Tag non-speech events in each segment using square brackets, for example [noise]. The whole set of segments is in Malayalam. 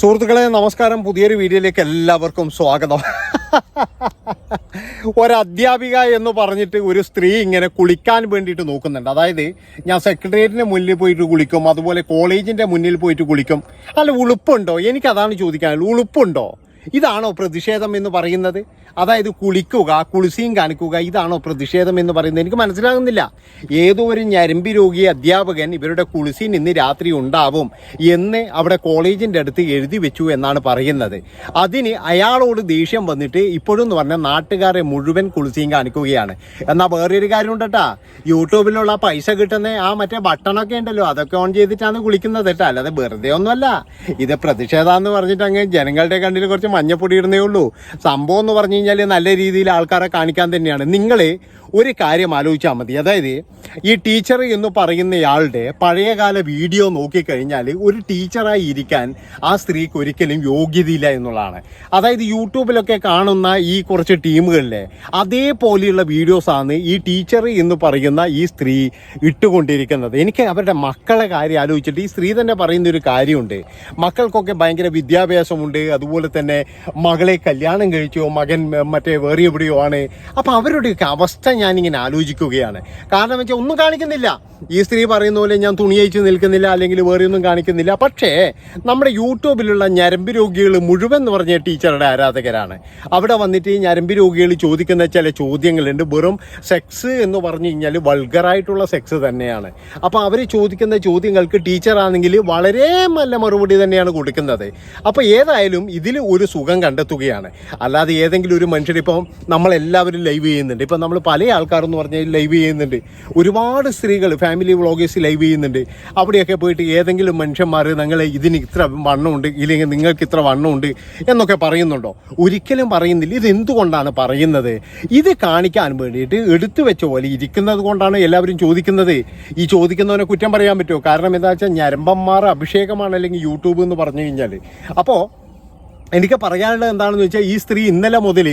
സുഹൃത്തുക്കളെ നമസ്കാരം. പുതിയൊരു വീഡിയോയിലേക്ക് എല്ലാവർക്കും സ്വാഗതം. ഒരധ്യാപിക എന്ന് പറഞ്ഞിട്ട് ഒരു സ്ത്രീ ഇങ്ങനെ കുളിക്കാൻ വേണ്ടിയിട്ട് നോക്കുന്നുണ്ട്. അതായത് ഞാൻ സെക്രട്ടേറിയറ്റിന്റെ മുന്നിൽ പോയിട്ട് കുളിക്കും അതുപോലെ കോളേജിന്റെ മുന്നിൽ പോയിട്ട് കുളിക്കും. അല്ല ഉളുപ്പുണ്ടോ? എനിക്കതാണ് ചോദിക്കാനുള്ളത്. ഉളുപ്പുണ്ടോ? ഇതാണോ പ്രതിഷേധം എന്ന് പറയുന്നത്? അതായത് കുളിക്കുക കുളിസിയും കാണിക്കുക ഇതാണോ പ്രതിഷേധം എന്ന് പറയുന്നത്? എനിക്ക് മനസ്സിലാകുന്നില്ല. ഏതോ ഒരു ഞരമ്പി രോഗി അധ്യാപകൻ ഇവരുടെ കുളിസിൻ ഇന്ന് രാത്രി ഉണ്ടാവും എന്ന് അവിടെ കോളേജിന്റെ അടുത്ത് എഴുതി വെച്ചു എന്നാണ് പറയുന്നത്. അതിന് അയാളോട് ദേഷ്യം വന്നിട്ട് ഇപ്പോഴും എന്ന് പറഞ്ഞാൽ നാട്ടുകാരെ മുഴുവൻ കുളിസിയും കാണിക്കുകയാണ്. എന്നാൽ വേറൊരു കാര്യം ഉണ്ടട്ടാ യൂട്യൂബിലുള്ള പൈസ കിട്ടുന്ന ആ മറ്റേ ബട്ടണൊക്കെ ഉണ്ടല്ലോ അതൊക്കെ ഓൺ ചെയ്തിട്ടാണ് കുളിക്കുന്നത് കേട്ടോ. അല്ലാതെ വെറുതെ ഒന്നുമല്ല. ഇത് പ്രതിഷേധാന്ന് പറഞ്ഞിട്ട് അങ്ങ് ജനങ്ങളുടെ കണ്ണിൽ കുറച്ച് മഞ്ഞപ്പൊടി ഇടുന്നേ ഉള്ളൂ. സംഭവം എന്ന് പറഞ്ഞു കഴിഞ്ഞാൽ നല്ല രീതിയിൽ ആൾക്കാരെ കാണിക്കാൻ തന്നെയാണ്. നിങ്ങൾ ഒരു കാര്യം ആലോചിച്ചാൽ മതി. അതായത് ഈ ടീച്ചർ എന്ന് പറയുന്നയാളുടെ പഴയകാല വീഡിയോ നോക്കിക്കഴിഞ്ഞാൽ ഒരു ടീച്ചറായി ഇരിക്കാൻ ആ സ്ത്രീക്ക് ഒരിക്കലും യോഗ്യതയില്ല എന്നുള്ളതാണ്. അതായത് യൂട്യൂബിലൊക്കെ കാണുന്ന ഈ കുറച്ച് ടീമുകളിലെ അതേപോലെയുള്ള വീഡിയോസാണ് ഈ ടീച്ചർ എന്ന് പറയുന്ന ഈ സ്ത്രീ ഇട്ടുകൊണ്ടിരിക്കുന്നത്. എനിക്ക് അവരുടെ മക്കളെ കാര്യം ആലോചിച്ചിട്ട് ഈ സ്ത്രീ തന്നെ പറയുന്ന ഒരു കാര്യമുണ്ട്. മക്കൾക്കൊക്കെ ഭയങ്കര വിദ്യാഭ്യാസമുണ്ട്. അതുപോലെ തന്നെ മകളെ കല്യാണം കഴിച്ചോ മകൻ മറ്റേ വേറെ എവിടെയോ ആണ്. അപ്പോൾ അവരുടെയൊക്കെ അവസ്ഥ ഞാനിങ്ങനെ ആലോചിക്കുകയാണ്. കാരണം വെച്ചാൽ ഒന്നും കാണിക്കുന്നില്ല. ഈ സ്ത്രീ പറയുന്ന പോലെ ഞാൻ തുണിയയിച്ച് നിൽക്കുന്നില്ല അല്ലെങ്കിൽ വേറെ ഒന്നും കാണിക്കുന്നില്ല. പക്ഷേ നമ്മുടെ യൂട്യൂബിലുള്ള ഞരമ്പ് രോഗികൾ മുഴുവൻ എന്ന് പറഞ്ഞ ടീച്ചറുടെ ആരാധകരാണ്. അവിടെ വന്നിട്ട് ഈ ഞരമ്പ് രോഗികൾ ചോദിക്കുന്ന ചില ചോദ്യങ്ങളുണ്ട്. വെറും സെക്സ് എന്ന് പറഞ്ഞു കഴിഞ്ഞാൽ വൾഗറായിട്ടുള്ള സെക്സ് തന്നെയാണ്. അപ്പോൾ അവർ ചോദിക്കുന്ന ചോദ്യങ്ങൾക്ക് ടീച്ചറാണെങ്കിൽ വളരെ നല്ല മറുപടി തന്നെയാണ് കൊടുക്കുന്നത്. അപ്പോൾ ഏതായാലും ഇതിൽ ഒരു സുഖം കണ്ടെത്തുകയാണ്. അല്ലാതെ ഏതെങ്കിലും ഒരു മനുഷ്യർ ഇപ്പം നമ്മളെല്ലാവരും ലൈവ് ചെയ്യുന്നുണ്ട്. ഇപ്പം നമ്മൾ പല ആൾക്കാരെന്ന് പറഞ്ഞാൽ ലൈവ് ചെയ്യുന്നുണ്ട്. ഒരുപാട് സ്ത്രീകൾ ഫാമിലി വ്ളോഗേഴ്സ് ലൈവ് ചെയ്യുന്നുണ്ട്. അവിടെയൊക്കെ പോയിട്ട് ഏതെങ്കിലും മനുഷ്യന്മാർ നിങ്ങൾ ഇതിന് ഇത്ര വണ്ണമുണ്ട് ഇല്ലെങ്കിൽ നിങ്ങൾക്ക് ഇത്ര വണ്ണമുണ്ട് എന്നൊക്കെ പറയുന്നുണ്ടോ? ഒരിക്കലും പറയുന്നില്ല. ഇത് എന്തുകൊണ്ടാണ് പറയുന്നത്? ഇത് കാണിക്കാൻ വേണ്ടിയിട്ട് എടുത്തു വെച്ച പോലെ ഇരിക്കുന്നത് കൊണ്ടാണ് എല്ലാവരും ചോദിക്കുന്നത്. ഈ ചോദിക്കുന്നവനെ കുറ്റം പറയാൻ പറ്റുമോ? കാരണം എന്താ വെച്ചാൽ ഞരമ്പന്മാർ അഭിഷേകമാണ് അല്ലെങ്കിൽ യൂട്യൂബ് എന്ന് പറഞ്ഞു കഴിഞ്ഞാൽ അപ്പോൾ എനിക്ക് പറയാനുള്ളത് എന്താണെന്ന് വെച്ചാൽ ഈ സ്ത്രീ ഇന്നലെ മുതൽ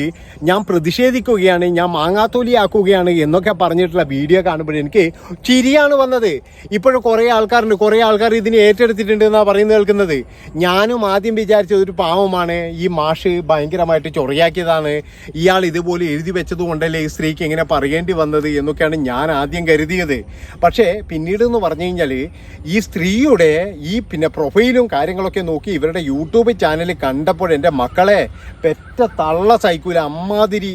ഞാൻ പ്രതിഷേധിക്കുകയാണ് ഞാൻ മാങ്ങാത്തോലിയാക്കുകയാണ് എന്നൊക്കെ പറഞ്ഞിട്ടുള്ള വീഡിയോ കാണുമ്പോൾ എനിക്ക് ചിരിയാണ് വന്നത്. ഇപ്പോഴും കുറേ ആൾക്കാരുണ്ട് കുറേ ആൾക്കാർ ഇതിനെ ഏറ്റെടുത്തിട്ടുണ്ട് എന്നാണ് പറയുന്നത് കേൾക്കുന്നത്. ഞാനും ആദ്യം വിചാരിച്ചത് ഒരു പാവമാണ്. ഈ മാഷ് ഭയങ്കരമായിട്ട് ചൊറിയാക്കിയതാണ്. ഇയാൾ ഇതുപോലെ എഴുതി വെച്ചത് കൊണ്ടല്ലേ ഈ സ്ത്രീക്ക് ഇങ്ങനെ പറയേണ്ടി വന്നത് എന്നൊക്കെയാണ് ഞാൻ ആദ്യം കരുതിയത്. പക്ഷേ പിന്നീട് എന്ന് പറഞ്ഞു കഴിഞ്ഞാൽ ഈ സ്ത്രീയുടെ ഈ പിന്നെ പ്രൊഫൈലും കാര്യങ്ങളൊക്കെ നോക്കി ഇവരുടെ യൂട്യൂബ് ചാനൽ കണ്ടപ്പോൾ എന്റെ മക്കളെ പെറ്റ തള്ള സഹിക്കൂല. അമ്മാതിരി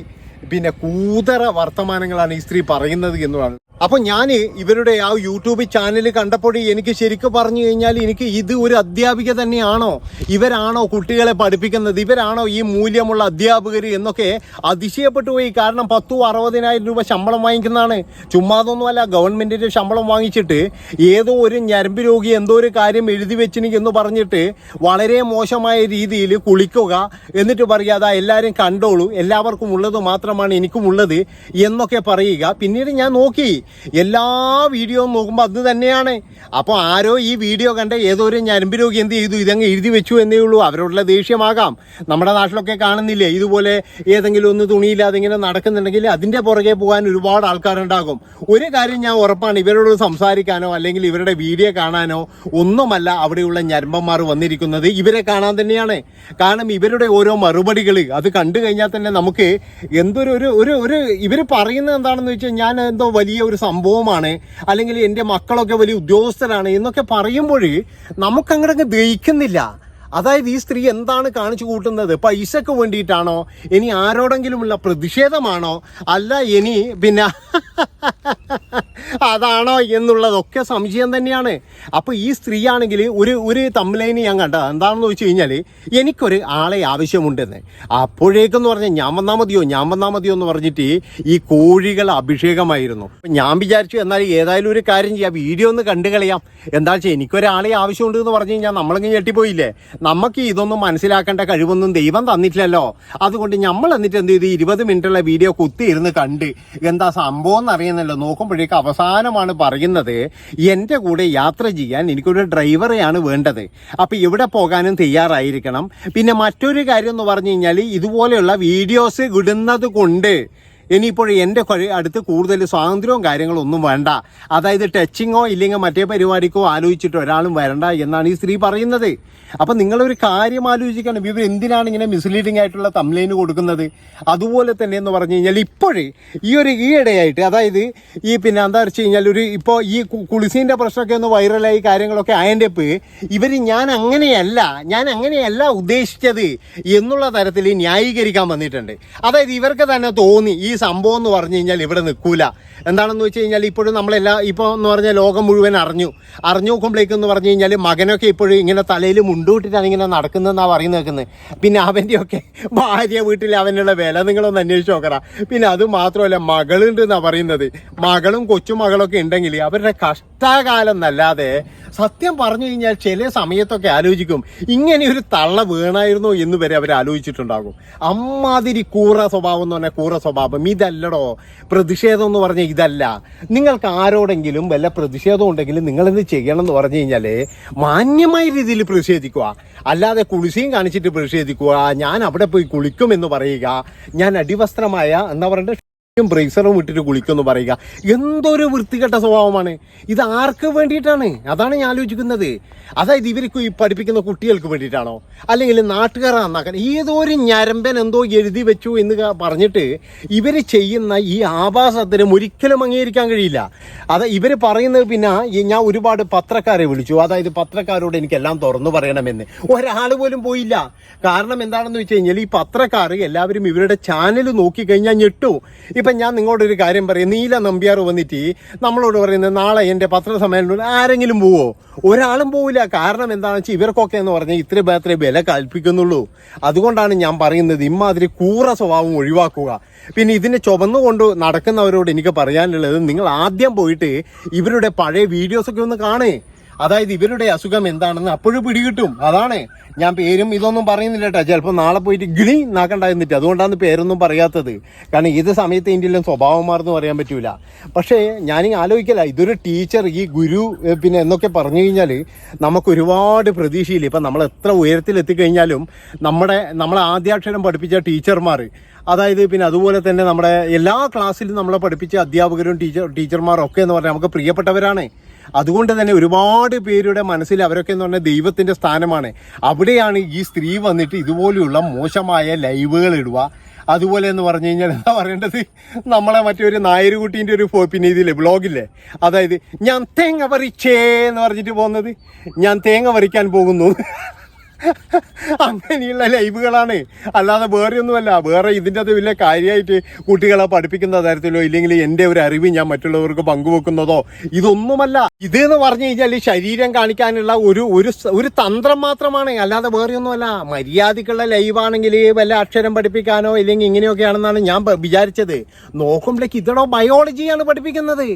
പിന്നെ കൂതറ വർത്തമാനങ്ങളാണ് ഈ സ്ത്രീ പറയുന്നത് എന്നുള്ളതാണ്. അപ്പോൾ ഞാൻ ഇവരുടെ ആ യൂട്യൂബ് ചാനൽ കണ്ടപ്പോൾ എനിക്ക് ശരിക്കും പറഞ്ഞു കഴിഞ്ഞാൽ എനിക്ക് ഇത് ഒരു അധ്യാപിക തന്നെയാണോ? ഇവരാണോ കുട്ടികളെ പഠിപ്പിക്കുന്നത്? ഇവരാണോ ഈ മൂല്യമുള്ള അധ്യാപകർ എന്നൊക്കെ അതിശയപ്പെട്ടു പോയി. കാരണം പത്തു അറുപതിനായിരം രൂപ ശമ്പളം വാങ്ങിക്കുന്നതാണ്. ചുമ്മാതൊന്നുമല്ല ഗവൺമെന്റിന്റെ ശമ്പളം വാങ്ങിച്ചിട്ട് ഏതോ ഒരു ഞരമ്പ് രോഗി എന്തോ ഒരു കാര്യം എഴുതി വെച്ചിന് എന്ന് പറഞ്ഞിട്ട് വളരെ മോശമായ രീതിയിൽ കുളിക്കുക എന്നിട്ട് പറയാതെ എല്ലാവരും കണ്ടോളൂ എല്ലാവർക്കും ഉള്ളത് മാത്രമാണ് എനിക്കുമുള്ളത് എന്നൊക്കെ പറയുക. പിന്നീട് ഞാൻ നോക്കി എല്ലാ വീഡിയോയും നോക്കുമ്പോൾ അത് തന്നെയാണ്. അപ്പോൾ ആരോ ഈ വീഡിയോ കണ്ട ഏതോ ഒരു ഞരമ്പ് രോഗി എന്ത് ചെയ്തു? ഇതങ്ങ് എഴുതി വെച്ചു എന്നേ ഉള്ളൂ. അവരോടുള്ള ദേഷ്യമാകാം. നമ്മുടെ നാട്ടിലൊക്കെ കാണുന്നില്ലേ? ഇതുപോലെ ഏതെങ്കിലും ഒന്ന് തുണിയില്ലാതെ ഇങ്ങനെ നടക്കുന്നുണ്ടെങ്കിൽ അതിന്റെ പുറകെ പോകാൻ ഒരുപാട് ആൾക്കാരുണ്ടാകും. ഒരു കാര്യം ഞാൻ ഉറപ്പാണ് ഇവരോട് സംസാരിക്കാനോ അല്ലെങ്കിൽ ഇവരുടെ വീഡിയോ കാണാനോ ഒന്നുമല്ല അവിടെയുള്ള ഞരമ്പന്മാർ വന്നിരിക്കുന്നത് ഇവരെ കാണാൻ തന്നെയാണ്. കാരണം ഇവരുടെ ഓരോ മറുപടികൾ അത് കണ്ടു കഴിഞ്ഞാൽ തന്നെ നമുക്ക് എന്തൊരു ഒരു ഒരു ഒരു ഇവർ പറയുന്നത് എന്താണെന്ന് വെച്ചാൽ ഞാൻ എന്തോ വലിയ ഒരു സംഭവമാണ് അല്ലെങ്കിൽ എന്റെ മക്കളൊക്കെ വലിയ ഉദ്യോഗസ്ഥരാണ് എന്നൊക്കെ പറയുമ്പോൾ നമുക്കങ്ങോട്ടങ്ങ് ദഹിക്കുന്നില്ല. അതായത് ഈ സ്ത്രീ എന്താണ് കാണിച്ചു കൂട്ടുന്നത്? പൈസക്ക് വേണ്ടിയിട്ടാണോ? ഇനി ആരോടെങ്കിലുമുള്ള പ്രതിഷേധമാണോ? അല്ല ഇനി പിന്നെ [laughs] അതാണോ എന്നുള്ളതൊക്കെ സംശയം തന്നെയാണ്. അപ്പോൾ ഈ സ്ത്രീയാണെങ്കിൽ ഒരു ഒരു തമ്മിലൈന് ഞാൻ കണ്ട എന്താണെന്ന് വെച്ച് കഴിഞ്ഞാൽ എനിക്കൊരു ആളെ ആവശ്യമുണ്ടെന്ന്. അപ്പോഴേക്കെന്ന് പറഞ്ഞാൽ ഞാൻ വന്നാൽ മതിയോ ഞാൻ വന്നാൽ മതിയോ എന്ന് പറഞ്ഞിട്ട് ഈ കോഴികൾ അഭിഷേകമായിരുന്നു. ഞാൻ വിചാരിച്ചു എന്നാൽ ഏതായാലും ഒരു കാര്യം ചെയ്യാം. വീഡിയോ ഒന്ന് കണ്ടു കളയാം. എന്താ വെച്ചാൽ എനിക്കൊരാളെ ആവശ്യമുണ്ട് എന്ന് പറഞ്ഞു കഴിഞ്ഞാൽ നമ്മളങ്ങ് ഞെട്ടിപ്പോയില്ലേ? നമുക്ക് ഇതൊന്നും മനസ്സിലാക്കേണ്ട കഴിവൊന്നും ദൈവം തന്നിട്ടില്ലല്ലോ. അതുകൊണ്ട് നമ്മൾ എന്നിട്ട് എന്ത് ചെയ്തു? ഇരുപത് മിനിറ്റുള്ള വീഡിയോ കുത്തിയിരുന്ന് കണ്ട്. എന്താ സംഭവം എന്നറിയുന്നല്ലോ. നോക്കുമ്പോഴേക്ക് അവസാനമാണ് പറയുന്നത് എന്റെ കൂടെ യാത്ര ചെയ്യാൻ എനിക്കൊരു ഡ്രൈവറെയാണ് വേണ്ടത്. അപ്പോൾ ഇവിടെ പോകാനും തയ്യാറായിരിക്കണം. പിന്നെ മറ്റൊരു കാര്യം എന്ന് പറഞ്ഞു കഴിഞ്ഞാൽ ഇതുപോലെയുള്ള വീഡിയോസ് വിടുന്നത് കൊണ്ട് ഇനിയിപ്പോൾ എന്റെ അടുത്ത് കൂടുതൽ സ്വാതന്ത്ര്യവും കാര്യങ്ങളും ഒന്നും വേണ്ട. അതായത് ടച്ചിങ്ങോ ഇല്ലെങ്കിൽ മറ്റേ പരിപാടിക്കോ ആലോചിച്ചിട്ട് ഒരാളും വരണ്ട എന്നാണ് ഈ സ്ത്രീ പറയുന്നത്. അപ്പം നിങ്ങളൊരു കാര്യം ആലോചിക്കണം. ഇവർ എന്തിനാണ് ഇങ്ങനെ മിസ്ലീഡിംഗ് ആയിട്ടുള്ള തംലൈന് കൊടുക്കുന്നത്? അതുപോലെ തന്നെ എന്ന് പറഞ്ഞു കഴിഞ്ഞാൽ ഇപ്പോഴേ ഈ ഒരു ഈയിടെയായിട്ട് അതായത് ഈ പിന്നെ എന്താ വെച്ച് കഴിഞ്ഞാൽ ഒരു ഇപ്പോൾ ഈ കുളിസീന്റെ പ്രശ്നമൊക്കെ ഒന്ന് വൈറലായി കാര്യങ്ങളൊക്കെ ആയതിന്റെ ഇവർ ഞാൻ അങ്ങനെയല്ല ഞാൻ അങ്ങനെയല്ല ഉദ്ദേശിച്ചത് എന്നുള്ള തരത്തിൽ ന്യായീകരിക്കാൻ വന്നിട്ടുണ്ട്. അതായത് ഇവർക്ക് തന്നെ തോന്നി ഈ സംഭവം എന്ന് പറഞ്ഞു കഴിഞ്ഞാൽ ഇവിടെ നിൽക്കൂല. എന്താണെന്ന് വെച്ച് കഴിഞ്ഞാൽ ഇപ്പോഴും നമ്മളെല്ലാ ഇപ്പോൾ എന്ന് പറഞ്ഞാൽ ലോകം മുഴുവൻ അറിഞ്ഞു. അറിഞ്ഞു നോക്കുമ്പോഴേക്കെന്ന് പറഞ്ഞു കഴിഞ്ഞാൽ മകനൊക്കെ ഇപ്പോഴും ഇങ്ങനെ തലയിൽ മുണ്ടൂട്ടിട്ടാണ് ഇങ്ങനെ നടക്കുന്നതെന്നാണ് പറയുന്നത് നിൽക്കുന്നത് പിന്നെ അവന്റെയൊക്കെ ഭാര്യ വീട്ടിൽ അവനുള്ള വില നിങ്ങളൊന്ന് അന്വേഷിച്ച് നോക്കറ പിന്നെ അത് മാത്രമല്ല മകളുണ്ട് എന്നാണ് പറയുന്നത്. മകളും കൊച്ചുമകളൊക്കെ ഉണ്ടെങ്കിൽ അവരുടെ കഷ്ടകാലം എന്നല്ലാതെ സത്യം പറഞ്ഞു കഴിഞ്ഞാൽ ചില സമയത്തൊക്കെ ആലോചിക്കും ഇങ്ങനെ ഒരു തള്ള വീണായിരുന്നോ എന്ന് വരെ അവർ ആലോചിച്ചിട്ടുണ്ടാകും. അമ്മാതിരി കൂറ സ്വഭാവം എന്ന് പറഞ്ഞാൽ കൂറ സ്വഭാവം. ഇതല്ലടോ. പ്രതിഷേധം എന്ന് പറഞ്ഞാൽ ഇതല്ല. നിങ്ങൾക്ക് ആരോടെങ്കിലും വല്ല പ്രതിഷേധം ഉണ്ടെങ്കിലും നിങ്ങളെന്ത് ചെയ്യണം എന്ന് പറഞ്ഞു കഴിഞ്ഞാൽ മാന്യമായ രീതിയിൽ പ്രതിഷേധിക്കുക. അല്ലാതെ കുളിശയും കാണിച്ചിട്ട് പ്രതിഷേധിക്കുക. ഞാൻ അവിടെ പോയി കുളിക്കുമെന്ന് പറയുക. ഞാൻ അടിവസ്ത്രമായ എന്താ പറയണ്ടത് ും ബ്രേസറും ഇട്ടിട്ട് കുളിക്കുമെന്ന് പറയുക. എന്തൊരു വൃത്തികെട്ട സ്വഭാവമാണ്. ഇത് ആർക്ക് വേണ്ടിയിട്ടാണ്? അതാണ് ഞാൻ ആലോചിക്കുന്നത്. അതായത് ഇവർക്ക് ഈ പഠിപ്പിക്കുന്ന കുട്ടികൾക്ക് വേണ്ടിയിട്ടാണോ? അല്ലെങ്കിൽ നാട്ടുകാർ നന്നാക്കാൻ. ഏതോ ഒരു ഞരമ്പൻ എന്തോ എഴുതി വെച്ചു എന്ന് പറഞ്ഞിട്ട് ഇവർ ചെയ്യുന്ന ഈ ആഭാസത്തിനും ഒരിക്കലും അംഗീകരിക്കാൻ കഴിയില്ല. അത് ഇവർ പറയുന്നത് പിന്നെ ഞാൻ ഒരുപാട് പത്രക്കാരെ വിളിച്ചു. അതായത് പത്രക്കാരോട് എനിക്കെല്ലാം തുറന്നു പറയണമെന്ന്. ഒരാൾ പോലും പോയില്ല. കാരണം എന്താണെന്ന് വെച്ച് കഴിഞ്ഞാൽ ഈ പത്രക്കാർ എല്ലാവരും ഇവരുടെ ചാനൽ നോക്കിക്കഴിഞ്ഞാൽ ഞെട്ടു. ഇപ്പം ഞാൻ നിങ്ങളോടൊരു കാര്യം പറയും. നീല നമ്പ്യാർ വന്നിട്ട് നമ്മളോട് പറയുന്നത് നാളെ എന്റെ പത്രസമ്മേളനം ആരെങ്കിലും പോവോ? ഒരാളും പോവില്ല. കാരണം എന്താണെന്ന് വെച്ചാൽ ഇവർക്കൊക്കെ എന്ന് പറഞ്ഞാൽ ഇത്ര മാത്രമേ വില കൽപ്പിക്കുന്നുള്ളൂ. അതുകൊണ്ടാണ് ഞാൻ പറയുന്നത് ഇമ്മാതിരി കൂറ സ്വഭാവം ഒഴിവാക്കുക. പിന്നെ ഇതിനെ ചുമന്നുകൊണ്ട് നടക്കുന്നവരോട് എനിക്ക് പറയാനുള്ളത് നിങ്ങൾ ആദ്യം പോയിട്ട് ഇവരുടെ പഴയ വീഡിയോസൊക്കെ ഒന്ന് കാണേ. അതായത് ഇവരുടെ അസുഖം എന്താണെന്ന് അപ്പോഴും പിടികിട്ടും. അതാണ് ഞാൻ പേരും ഇതൊന്നും പറയുന്നില്ല കേട്ടോ. ചിലപ്പോൾ നാളെ പോയിട്ട് ഗിണി നാക്കണ്ടായിരുന്നിട്ട് അതുകൊണ്ടാണ് പേരൊന്നും പറയാത്തത്. കാരണം ഏത് സമയത്ത് ഇന്ത്യയിലും സ്വഭാവം മാറുന്നു പറയാൻ പറ്റൂല. പക്ഷേ ഞാനിങ്ങനെ ആലോചിക്കല. ഇതൊരു ടീച്ചർ ഈ ഗുരു പിന്നെ എന്നൊക്കെ പറഞ്ഞു കഴിഞ്ഞാൽ നമുക്ക് ഒരുപാട് പ്രതീക്ഷയില്ല? ഇപ്പം നമ്മൾ എത്ര ഉയരത്തിലെത്തിക്കഴിഞ്ഞാലും നമ്മുടെ നമ്മളെ ആദ്യാക്ഷരം പഠിപ്പിച്ച ടീച്ചർമാർ അതായത് പിന്നെ അതുപോലെ തന്നെ നമ്മുടെ എല്ലാ ക്ലാസ്സിലും നമ്മളെ പഠിപ്പിച്ച അധ്യാപകരും ടീച്ചർ ടീച്ചർമാരും ഒക്കെ എന്ന് പറഞ്ഞാൽ നമുക്ക് പ്രിയപ്പെട്ടവരാണ്. അതുകൊണ്ട് തന്നെ ഒരുപാട് പേരുടെ മനസ്സിൽ അവരൊക്കെ എന്ന് പറഞ്ഞാൽ ദൈവത്തിന്റെ സ്ഥാനമാണ്. അവിടെയാണ് ഈ സ്ത്രീ വന്നിട്ട് ഇതുപോലെയുള്ള മോശമായ ലൈവുകൾ ഇടുക. അതുപോലെ എന്ന് പറഞ്ഞു കഴിഞ്ഞാൽ എന്താ പറയേണ്ടത്? നമ്മളെ മറ്റൊരു നായരുകുട്ടീന്റെ ഒരു പിന്നെ ഇതില്ലേ ബ്ലോഗില്ലേ അതായത് ഞാൻ തേങ്ങ പറിച്ചേ എന്ന് പറഞ്ഞിട്ട് പോകുന്നത്. ഞാൻ തേങ്ങ പറിക്കാൻ പോകുന്നു. അങ്ങനെയുള്ള ലൈവുകളാണ്. അല്ലാതെ വേറെ ഒന്നുമല്ല വേറെ ഇതിന്റെ അത് വലിയ കാര്യമായിട്ട് കുട്ടികളെ പഠിപ്പിക്കുന്ന തരത്തിലോ ഇല്ലെങ്കിൽ എന്റെ ഒരു അറിവ് ഞാൻ മറ്റുള്ളവർക്ക് പങ്കുവെക്കുന്നതോ ഇതൊന്നുമല്ല. ഇത് എന്ന് പറഞ്ഞു കഴിഞ്ഞാൽ ശരീരം കാണിക്കാനുള്ള ഒരു ഒരു ഒരു തന്ത്രം മാത്രമാണ്. അല്ലാതെ വേറെ ഒന്നുമല്ല മര്യാദക്കുള്ള ലൈവാണെങ്കിൽ വല്ല അക്ഷരം പഠിപ്പിക്കാനോ ഇല്ലെങ്കിൽ ഇങ്ങനെയൊക്കെയാണെന്നാണ് ഞാൻ വിചാരിച്ചത്. നോക്കുമ്പോഴേക്ക് ഇതടോ ബയോളജിയാണ് പഠിപ്പിക്കുന്നത്.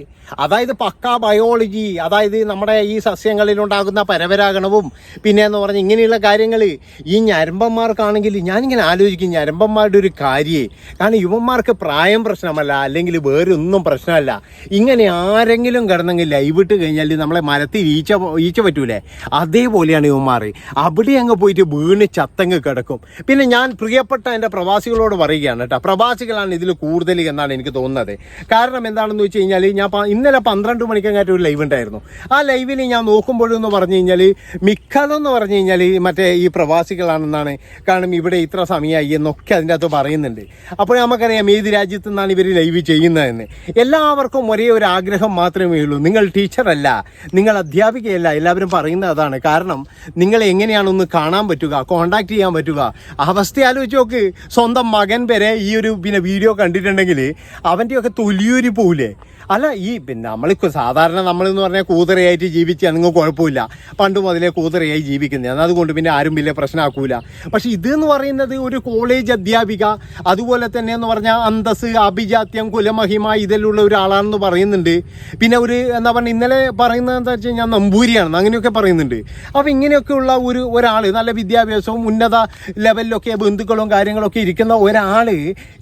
അതായത് പക്കാ ബയോളജി അതായത് നമ്മുടെ ഈ സസ്യങ്ങളിലുണ്ടാകുന്ന പരപരാഗണവും പിന്നെ എന്ന് പറഞ്ഞ് ഇങ്ങനെയുള്ള കാര്യങ്ങൾ ഈ ഞരമ്പന്മാർക്കാണെങ്കിൽ ഞാനിങ്ങനെ ആലോചിക്കും ഞരമ്പന്മാരുടെ ഒരു കാര്യേ. കാരണം യുവന്മാർക്ക് പ്രായം പ്രശ്നമല്ല അല്ലെങ്കിൽ വേറെ ഒന്നും പ്രശ്നമല്ല. ഇങ്ങനെ ആരെങ്കിലും കിടന്നെങ്കിൽ ലൈവിട്ട് കഴിഞ്ഞാൽ നമ്മളെ മരത്തിൽ ഈച്ച ഈച്ച പറ്റൂലേ? അതേപോലെയാണ് യുവന്മാർ. അവിടെ അങ്ങ് പോയിട്ട് വീണ് ചത്തങ്ങ് കിടക്കും. പിന്നെ ഞാൻ പ്രിയപ്പെട്ട എന്റെ പ്രവാസികളോട് പറയുകയാണ് കേട്ടോ. പ്രവാസികളാണ് ഇതിൽ കൂടുതൽ എന്നാണ് എനിക്ക് തോന്നുന്നത്. കാരണം എന്താണെന്ന് വെച്ച് കഴിഞ്ഞാൽ ഞാൻ ഇന്നലെ പന്ത്രണ്ട് മണിക്കങ്ങായിട്ട് ഒരു ലൈവ് ഉണ്ടായിരുന്നു. ആ ലൈവിൽ ഞാൻ നോക്കുമ്പോഴെന്ന് പറഞ്ഞു കഴിഞ്ഞാൽ മിക്കതെന്ന് പറഞ്ഞു കഴിഞ്ഞാൽ മറ്റേ ഈ പ്രവാസികളാണെന്നാണ്. കാരണം ഇവിടെ ഇത്ര സമയമായി എന്നൊക്കെ അതിന്റെ അകത്ത് പറയുന്നുണ്ട്. അപ്പോൾ നമുക്കറിയാം ഏത് രാജ്യത്തു നിന്നാണ് ഇവർ ലൈവ് ചെയ്യുന്നതെന്ന്. എല്ലാവർക്കും ഒരേ ഒരു ആഗ്രഹം മാത്രമേ ഉള്ളൂ. നിങ്ങൾ ടീച്ചറല്ല നിങ്ങൾ അധ്യാപികയല്ല എല്ലാവരും പറയുന്നത് അതാണ്. കാരണം നിങ്ങൾ എങ്ങനെയാണൊന്ന് കാണാൻ പറ്റുക കോണ്ടാക്ട് ചെയ്യാൻ പറ്റുക? അവസ്ഥ ആലോചിച്ച് നോക്ക്. സ്വന്തം മകൻ വരെ ഈ ഒരു പിന്നെ വീഡിയോ കണ്ടിട്ടുണ്ടെങ്കിൽ അവന്റെയൊക്കെ തൊലിയൂരി പോവില്ലേ അല്ല ഈ പിന്നെ നമ്മൾ സാധാരണ നമ്മളെന്ന് പറഞ്ഞാൽ കൂതറയായിട്ട് നിങ്ങൾക്ക് കുഴപ്പമില്ല. പണ്ട് മുതലേ കൂതറയായി ജീവിക്കുന്നത് അതുകൊണ്ട് പിന്നെ ആരും വലിയ പ്രശ്നമാക്കൂല പക്ഷെ ഇതെന്ന് പറയുന്നത് ഒരു കോളേജ് അധ്യാപിക അതുപോലെ തന്നെ എന്ന് പറഞ്ഞാൽ അന്തസ് അഭിജാത്യം കുലമഹിമ ഇതിലുള്ള ഒരാളാണെന്ന് പറയുന്നുണ്ട്. പിന്നെ ഒരു എന്താ പറയുക ഇന്നലെ പറയുന്നത് എന്താ വെച്ച് കഴിഞ്ഞാൽ നമ്പൂരിയാണെന്ന് അങ്ങനെയൊക്കെ പറയുന്നുണ്ട്. അപ്പോൾ ഇങ്ങനെയൊക്കെയുള്ള ഒരു ഒരാൾ നല്ല വിദ്യാഭ്യാസവും ഉന്നത ലെവലിലൊക്കെ ബന്ധുക്കളും കാര്യങ്ങളൊക്കെ ഇരിക്കുന്ന ഒരാൾ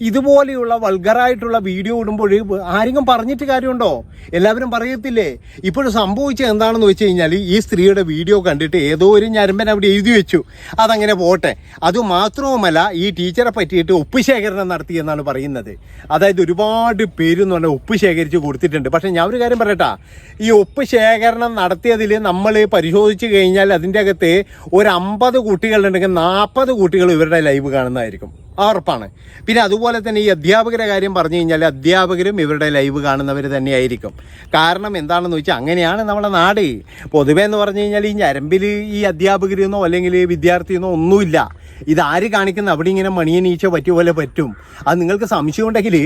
ഇതുപോലെയുള്ള വൾഗറായിട്ടുള്ള വീഡിയോ ഇടുമ്പോൾ ആരെങ്കിലും പറഞ്ഞിട്ട് കാര്യമുണ്ടോ? എല്ലാവരും പറയത്തില്ലേ? ഇപ്പോഴും സംഭവിച്ചത് എന്താണെന്ന് വെച്ച് കഴിഞ്ഞാൽ ഈ സ്ത്രീയുടെ വീഡിയോ കണ്ടിട്ട് ഏതോ ഒരു ഞരമ്പൻ അവിടെ എഴുതി വെച്ചു. അതങ്ങനെ പോട്ടെ. അതുമാത്രവുമല്ല ഈ ടീച്ചറെ പറ്റിയിട്ട് ഉപ്പ് ശേഖരണം നടത്തി എന്നാണ് പറയുന്നത്. അതായത് ഒരുപാട് പേര് എന്ന് പറഞ്ഞാൽ ഉപ്പ് ശേഖരിച്ച് കൊടുത്തിട്ടുണ്ട്. പക്ഷേ ഞാൻ ഒരു കാര്യം പറയട്ടാ. ഈ ഉപ്പ് ശേഖരണം നടത്തിയതിൽ നമ്മൾ പരിശോധിച്ച് കഴിഞ്ഞാൽ അതിന്റെ അകത്ത് ഒരു അമ്പത് കുട്ടികളുണ്ടെങ്കിൽ നാൽപ്പത് കുട്ടികൾ ഇവരുടെ ലൈവ് കാണുന്നതായിരിക്കും. ഉറപ്പാണ്. പിന്നെ അതുപോലെ തന്നെ ഈ അധ്യാപകരെ കാര്യം പറഞ്ഞു കഴിഞ്ഞാൽ അധ്യാപകരും ഇവരുടെ ലൈവ് കാണുന്നവർ തന്നെയായിരിക്കും. കാരണം എന്താണെന്ന് വെച്ചാൽ അങ്ങനെയാണ് നമ്മുടെ നാട്. പൊതുവേ എന്ന് പറഞ്ഞു കഴിഞ്ഞാൽ ഈ ഞരമ്പിൽ ഈ അധ്യാപകരെന്നോ അല്ലെങ്കിൽ വിദ്യാർത്ഥിയെന്നോ ഒന്നുമില്ല. ഇതാര് കാണിക്കുന്ന അവിടെ ഇങ്ങനെ മണിയെ നീച്ച പറ്റിയ പോലെ പറ്റും? അത് നിങ്ങൾക്ക് സംശയം ഉണ്ടെങ്കിൽ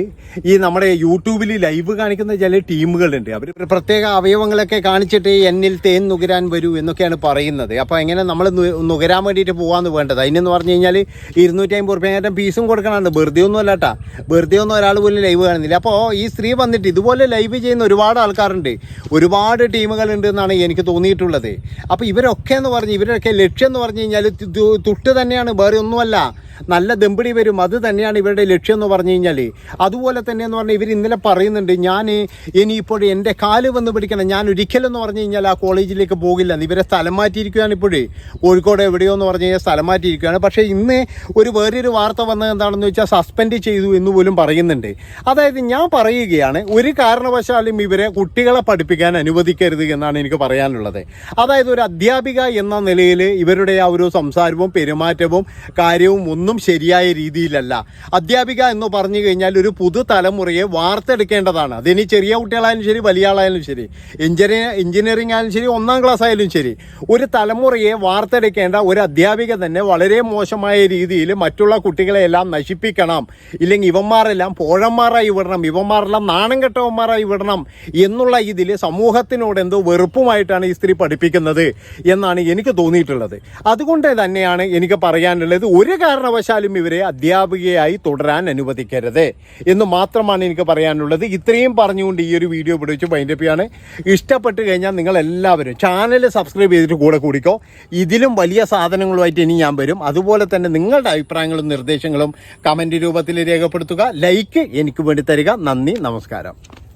ഈ നമ്മുടെ യൂട്യൂബിൽ ലൈവ് കാണിക്കുന്ന ചില ടീമുകളുണ്ട്. അവർ പ്രത്യേക അവയവങ്ങളൊക്കെ കാണിച്ചിട്ട് എന്നിൽ തേൻ നുകരാൻ വരൂ എന്നൊക്കെയാണ് പറയുന്നത്. അപ്പോൾ എങ്ങനെ നമ്മൾ നുകരാൻ വേണ്ടിയിട്ട് പോകാമെന്ന് വേണ്ടത്? അതിനെന്ന് പറഞ്ഞു കഴിഞ്ഞാൽ ഇരുന്നൂറ്റി അമ്പത് റുപ്യായിരം പീസും കൊടുക്കണമുണ്ട് വെറുതെ ഒന്നും അല്ലാട്ടാ. വെറുതെ ഒന്നും ഒരാൾ പോലും ലൈവ് കാണുന്നില്ല. അപ്പോൾ ഈ സ്ത്രീ വന്നിട്ട് ഇതുപോലെ ലൈവ് ചെയ്യുന്ന ഒരുപാട് ആൾക്കാരുണ്ട്. ഒരുപാട് ടീമുകളുണ്ട് എന്നാണ് എനിക്ക് തോന്നിയിട്ടുള്ളത്. അപ്പോൾ ഇവരൊക്കെ എന്ന് പറഞ്ഞ് ഇവരൊക്കെ ലക്ഷ്യം എന്ന് പറഞ്ഞു കഴിഞ്ഞാൽ തുട്ട് തന്നെയാണ് വേറെ ഒന്നുമല്ല. നല്ല ദമ്പടി വരും. അത് തന്നെയാണ് ഇവരുടെ ലക്ഷ്യം എന്ന് പറഞ്ഞു കഴിഞ്ഞാൽ അതുപോലെ തന്നെ എന്ന് പറഞ്ഞാൽ ഇവർ ഇന്നലെ പറയുന്നുണ്ട് ഞാൻ ഇനിയിപ്പോൾ എന്റെ കാൽ വന്ന് പിടിക്കണം. ഞാൻ ഒരിക്കലെന്ന് പറഞ്ഞു കഴിഞ്ഞാൽ ആ കോളേജിലേക്ക് പോകില്ല. ഇവരെ സ്ഥലം മാറ്റിയിരിക്കുകയാണ് ഇപ്പോഴേ. കോഴിക്കോട് എവിടെയോ എന്ന് പറഞ്ഞു കഴിഞ്ഞാൽ സ്ഥലം മാറ്റിയിരിക്കുകയാണ്. പക്ഷേ ഇന്ന് ഒരു വേറൊരു വാർത്ത വന്നത് എന്താണെന്ന് വെച്ചാൽ സസ്പെൻഡ് ചെയ്തു എന്ന് പോലും പറയുന്നുണ്ട്. അതായത് ഞാൻ പറയുകയാണ് ഒരു കാരണവശാലും ഇവരെ കുട്ടികളെ പഠിപ്പിക്കാൻ അനുവദിക്കരുത് എന്നാണ് എനിക്ക് പറയാനുള്ളത്. അതായത് ഒരു അധ്യാപിക എന്ന നിലയിൽ ഇവരുടെ ആ ഒരു സംസാരവും പെരുമാറ്റവും കാര്യവും ഒന്നും ശരിയായ രീതിയിലല്ല. അധ്യാപിക എന്ന് പറഞ്ഞു കഴിഞ്ഞാൽ ഒരു പുതുതലമുറയെ വാർത്തെടുക്കേണ്ടതാണ്. അതിനി ചെറിയ കുട്ടികളായാലും ശരി വലിയ ആളായാലും ശരി എഞ്ചിനീയർ എഞ്ചിനീയറിംഗ് ആയാലും ശരി ഒന്നാം ക്ലാസ് ആയാലും ശരി ഒരു തലമുറയെ വാർത്തെടുക്കേണ്ട ഒരു അധ്യാപിക തന്നെ വളരെ മോശമായ രീതിയിൽ മറ്റുള്ള കുട്ടികളെയെല്ലാം നശിപ്പിക്കണം. ഇല്ലെങ്കിൽ ഇവന്മാരെല്ലാം പോഴന്മാരായി വിടണം ഇവന്മാരെല്ലാം നാണം കെട്ടവന്മാരായി വിടണം എന്നുള്ള ഇതിൽ സമൂഹത്തിനോട് എന്തോ വെറുപ്പുമായിട്ടാണ് ഈ സ്ത്രീ പഠിപ്പിക്കുന്നത് എന്നാണ് എനിക്ക് തോന്നിയിട്ടുള്ളത്. അതുകൊണ്ട് തന്നെയാണ് എനിക്ക് പറയാനുള്ളത് ഒരു കാരണവശാലും ഇവരെ അധ്യാപികയായി തുടരാൻ അനുവദിക്കരുത്. എന്ന് മാത്രമാണ് എനിക്ക് പറയാനുള്ളത്. ഇത്രയും പറഞ്ഞുകൊണ്ട് ഈ ഒരു വീഡിയോ പിടിച്ച് വൈൻഡപ്പ് ചെയ്യാണ്. ഇഷ്ടപ്പെട്ട് കഴിഞ്ഞാൽ നിങ്ങൾ എല്ലാവരും ചാനൽ സബ്സ്ക്രൈബ് ചെയ്തിട്ട് കൂടെ കൂടിക്കോ. ഇതിലും വലിയ സാധനങ്ങളുമായിട്ട് ഇനി ഞാൻ വരും. അതുപോലെ തന്നെ നിങ്ങളുടെ അഭിപ്രായങ്ങളും നിർദ്ദേശങ്ങളും കമന്റ് രൂപത്തിൽ രേഖപ്പെടുത്തുക. ലൈക്ക് എനിക്ക് വേണ്ടി തരിക. നന്ദി. നമസ്കാരം.